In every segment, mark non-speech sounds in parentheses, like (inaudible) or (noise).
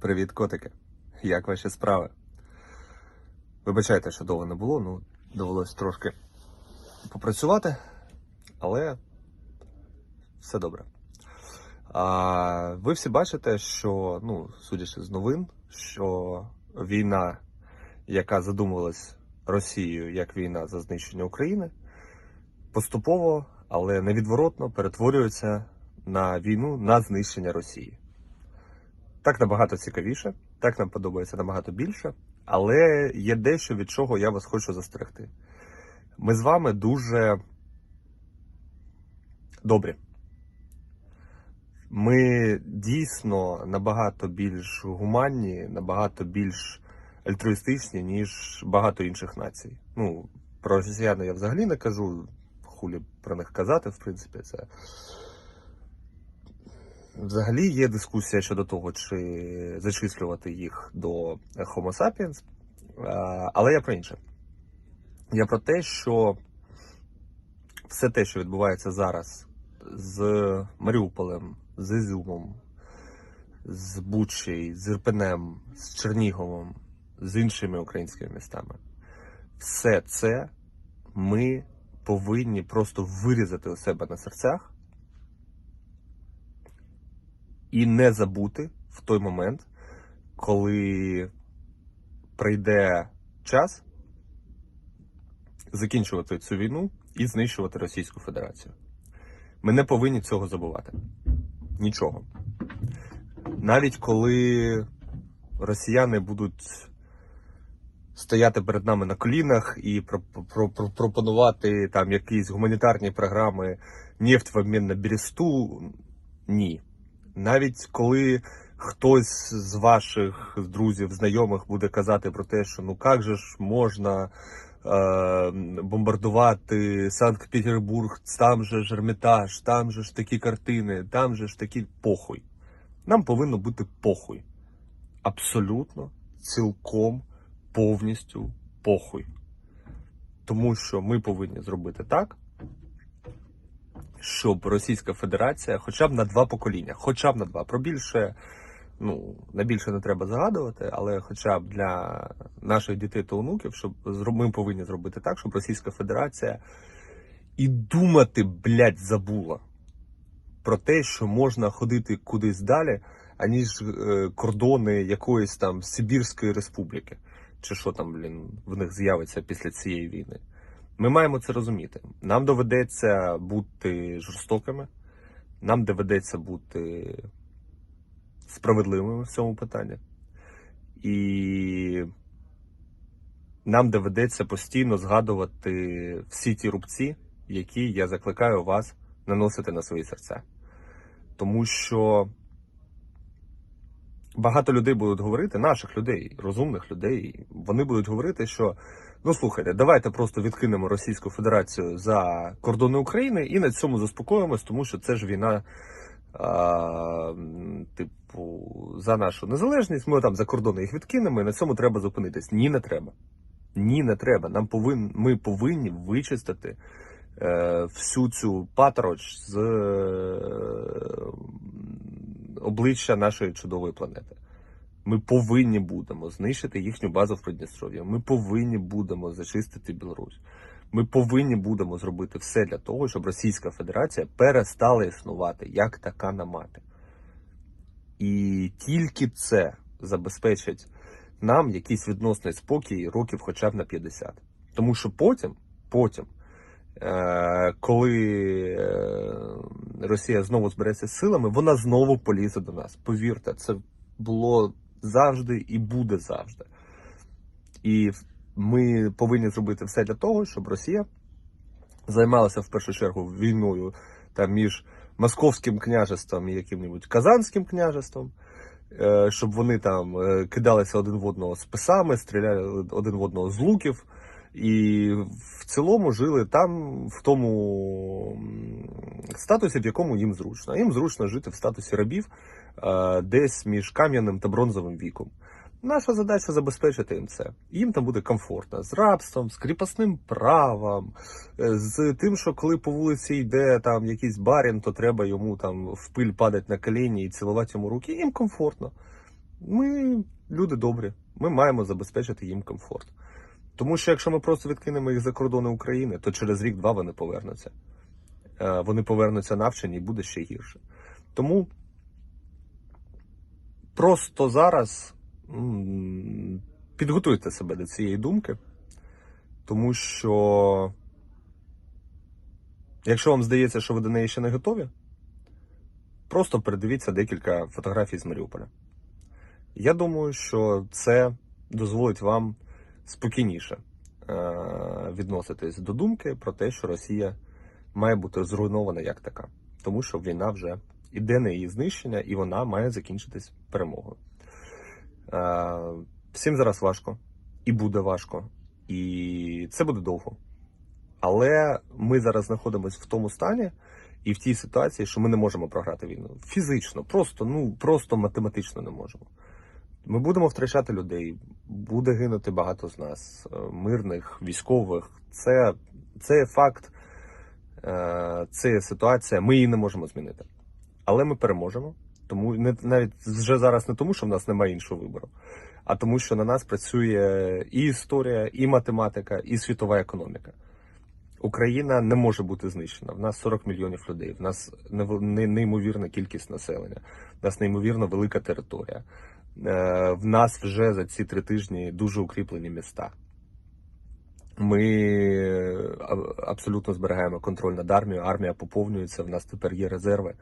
Привіт, котики. Як ваші справи? Вибачайте, що довго не було, ну довелося трошки попрацювати, але все добре. А, ви всі бачите, що, ну, судячи з новин, що війна, яка задумувалась Росією як війна за знищення України, поступово, але невідворотно перетворюється на війну на знищення Росії. Так набагато цікавіше, так нам подобається набагато більше, але є дещо, від чого я вас хочу застерегти. Ми з вами дуже добрі. Ми дійсно набагато більш гуманні, набагато більш альтруїстичні, ніж багато інших націй. Ну, про росіян я взагалі не кажу, хулі про них казати, в принципі, це. Взагалі є дискусія щодо того, чи зачислювати їх до Homo sapiens, але я про інше. Я про те, що все те, що відбувається зараз з Маріуполем, з Ізюмом, з Бучею, з Ірпенем, з Черніговом, з іншими українськими містами, все це ми повинні просто вирізати у себе на серцях і не забути в той момент, коли прийде час закінчувати цю війну і знищувати Російську Федерацію. Ми не повинні цього забувати. Нічого. Навіть коли росіяни будуть стояти перед нами на колінах і про- про- про- пропонувати там якісь гуманітарні програми нефть в обмін на Бересту, ні. Навіть коли хтось з ваших друзів, знайомих буде казати про те, що ну як же ж можна е, бомбардувати Санкт-Петербург, там же ж Ермітаж, там же ж такі картини, там же ж такі похуй. Нам повинно бути похуй. Абсолютно, цілком, повністю похуй. Тому що ми повинні зробити так, щоб Російська Федерація хоча б на два покоління, хоча б на два. Про більше, ну, на більше не треба загадувати, але хоча б для наших дітей та онуків, щоб ми повинні зробити так, щоб Російська Федерація і думати, блядь, забула про те, що можна ходити кудись далі, аніж е, кордони якоїсь там Сибірської республіки. Чи що там, блін, в них з'явиться після цієї війни. Ми маємо це розуміти. Нам доведеться бути жорстокими, нам доведеться бути справедливими в цьому питанні. І нам доведеться постійно згадувати всі ті рубці, які я закликаю вас наносити на свої серця. Тому що багато людей будуть говорити, наших людей, розумних людей, вони будуть говорити, що ну слухайте, давайте просто відкинемо Російську Федерацію за кордони України і на цьому заспокоїмось, тому що це ж війна. А, типу, за нашу незалежність, ми там за кордони їх відкинемо, і на цьому треба зупинитись. Ні, не треба. Ні, не треба. Нам повин, ми повинні вичистити е, всю цю патроч з е, обличчя нашої чудової планети. Ми повинні будемо знищити їхню базу в Придністров'ї. Ми повинні будемо зачистити Білорусь. Ми повинні будемо зробити все для того, щоб Російська Федерація перестала існувати як така намати. І тільки це забезпечить нам якийсь відносний спокій років хоча б на 50. Тому що потім, потім, е, коли е, Росія знову збереться з силами, вона знову полізе до нас. Повірте, це було завжди і буде завжди. І ми повинні зробити все для того, щоб Росія займалася в першу чергу війною там між Московським княжеством і яким-небудь Казанським княжеством, е, щоб вони там е, кидалися один в одного списами, стріляли один в одного з луків. І в цілому жили там в тому статусі, в якому їм зручно. Їм зручно жити в статусі рабів десь між кам'яним та бронзовим віком. Наша задача забезпечити їм це. Їм там буде комфортно з рабством, з кріпосним правом, е, з тим, що коли по вулиці йде там якийсь барін, то треба йому там в пиль падати на коліні і цілувати йому руки. Їм комфортно. Ми люди добрі, ми маємо забезпечити їм комфорт. Тому що якщо ми просто відкинемо їх за кордони України, то через рік-два вони повернуться. Е, Вони повернуться навчені і буде ще гірше. Тому просто зараз підготуйте себе до цієї думки, тому що якщо вам здається, що ви до неї ще не готові, просто передивіться декілька фотографій з Маріуполя. Я думаю, що це дозволить вам спокійніше е, відноситись до думки про те, що Росія має бути зруйнована як така, тому що війна вже іде на її знищення, і вона має закінчитись перемогою. Е, всім зараз важко, і буде важко, і це буде довго. Але ми зараз знаходимося в тому стані і в тій ситуації, що ми не можемо програти війну. Фізично, просто, ну просто математично не можемо. Ми будемо втрачати людей, буде гинути багато з нас, е, мирних, військових. Це, це факт, е, це ситуація, ми її не можемо змінити. Але ми переможемо. Тому не навіть вже зараз не тому, що в нас немає іншого вибору, а тому, що на нас працює і історія, і математика, і світова економіка. Україна не може бути знищена. В нас 40 мільйонів людей. В нас неймовірна кількість населення. В нас неймовірно велика територія. Е, В нас вже за ці три тижні дуже укріплені міста. Ми е, абсолютно зберігаємо контроль над армією. Армія поповнюється. В нас тепер є резерви.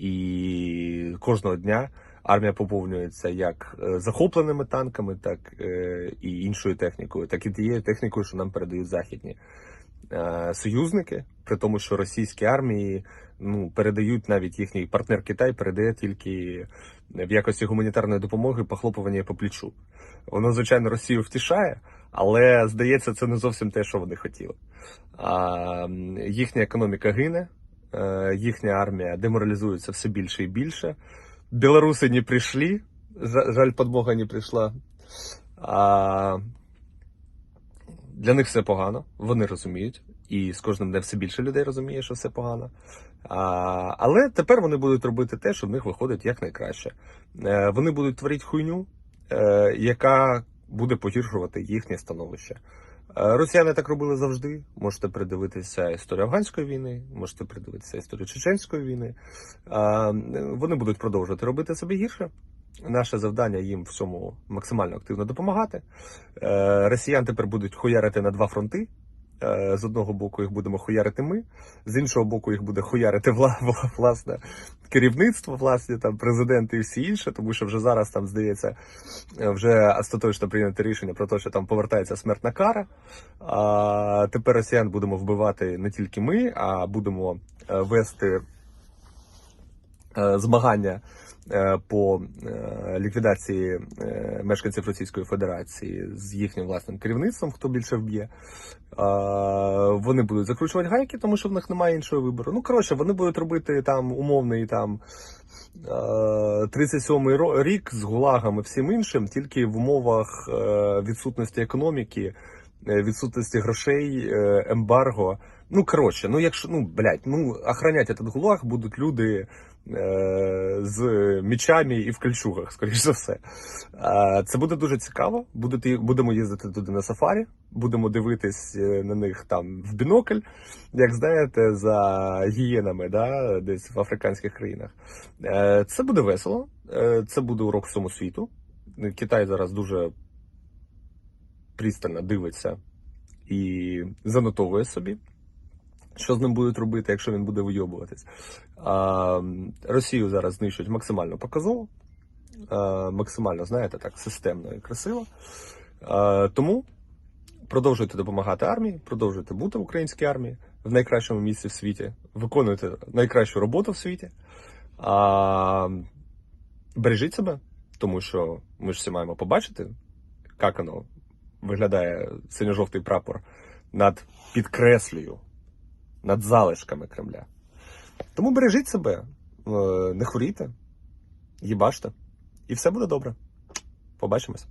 І кожного дня армія поповнюється як е, захопленими танками, так е, і іншою технікою, так і тією технікою, що нам передають західні е, союзники, при тому, що російські армії ну, передають навіть їхній партнер Китай передає тільки в якості гуманітарної допомоги похлопування по плечу. Воно, звичайно, Росію втішає, але здається, це не зовсім те, що вони хотіли. А, їхня економіка гине, їхня армія деморалізується все більше і більше. Білоруси не прийшли, жаль, подмога не прийшла. А, для них все погано, вони розуміють, і з кожним днем все більше людей розуміє, що все погано. А, але тепер вони будуть робити те, що в них виходить якнайкраще. Е, вони будуть творити хуйню, е, яка буде погіршувати їхнє становище. Е, Росіяни так робили завжди. Можете придивитися історію афганської війни, можете придивитися історію чеченської війни. Вони будуть продовжувати робити собі гірше. Наше завдання їм в цьому максимально активно допомагати. Е, Росіян тепер будуть хуярити на два фронти. Е, З одного боку їх будемо хуярити ми, з іншого боку, їх буде хуярити вла, (laughs) вла- власне керівництво, власне там президенти і всі інші, тому що вже зараз там здається е, вже остаточно прийняти рішення про те, що там повертається смертна кара. А тепер росіян будемо вбивати не тільки ми, а будемо е, вести змагання е, по е, ліквідації е, мешканців Російської Федерації з їхнім власним керівництвом, хто більше вб'є. Вони будуть закручувати гайки, тому що в них немає іншого вибору. Ну, коротше, вони будуть робити там умовний там е, 37-й ро- рік з гулагом і всім іншим, тільки в умовах е, відсутності економіки, е, відсутності грошей, е, ембарго. Ну, коротше, ну якщо ну блядь, ну охранять этот гулаг будуть люди е, з мічами і в кольчугах, скоріш за все. Е, Це буде дуже цікаво. Будете, будемо їздити туди на сафарі, будемо дивитись е, на них там в бінокль, як знаєте, за гієнами, да, десь в африканських країнах. Е, Це буде весело, е, це буде урок всьому світу. Китай зараз дуже пристально дивиться і занотовує собі. Що з ним будуть робити, якщо він буде вийобуватись? Росію зараз знищують максимально показово, максимально, знаєте, так, системно і красиво. Тому продовжуйте допомагати армії, продовжуйте бути в українській армії в найкращому місці в світі, виконуйте найкращу роботу в світі. Бережіть себе, тому що ми ж всі маємо побачити, як воно виглядає синьо-жовтий прапор над підкреслюю над залишками Кремля. Тому бережіть себе, е, не хворійте, їбаште, і все буде добре. Побачимось.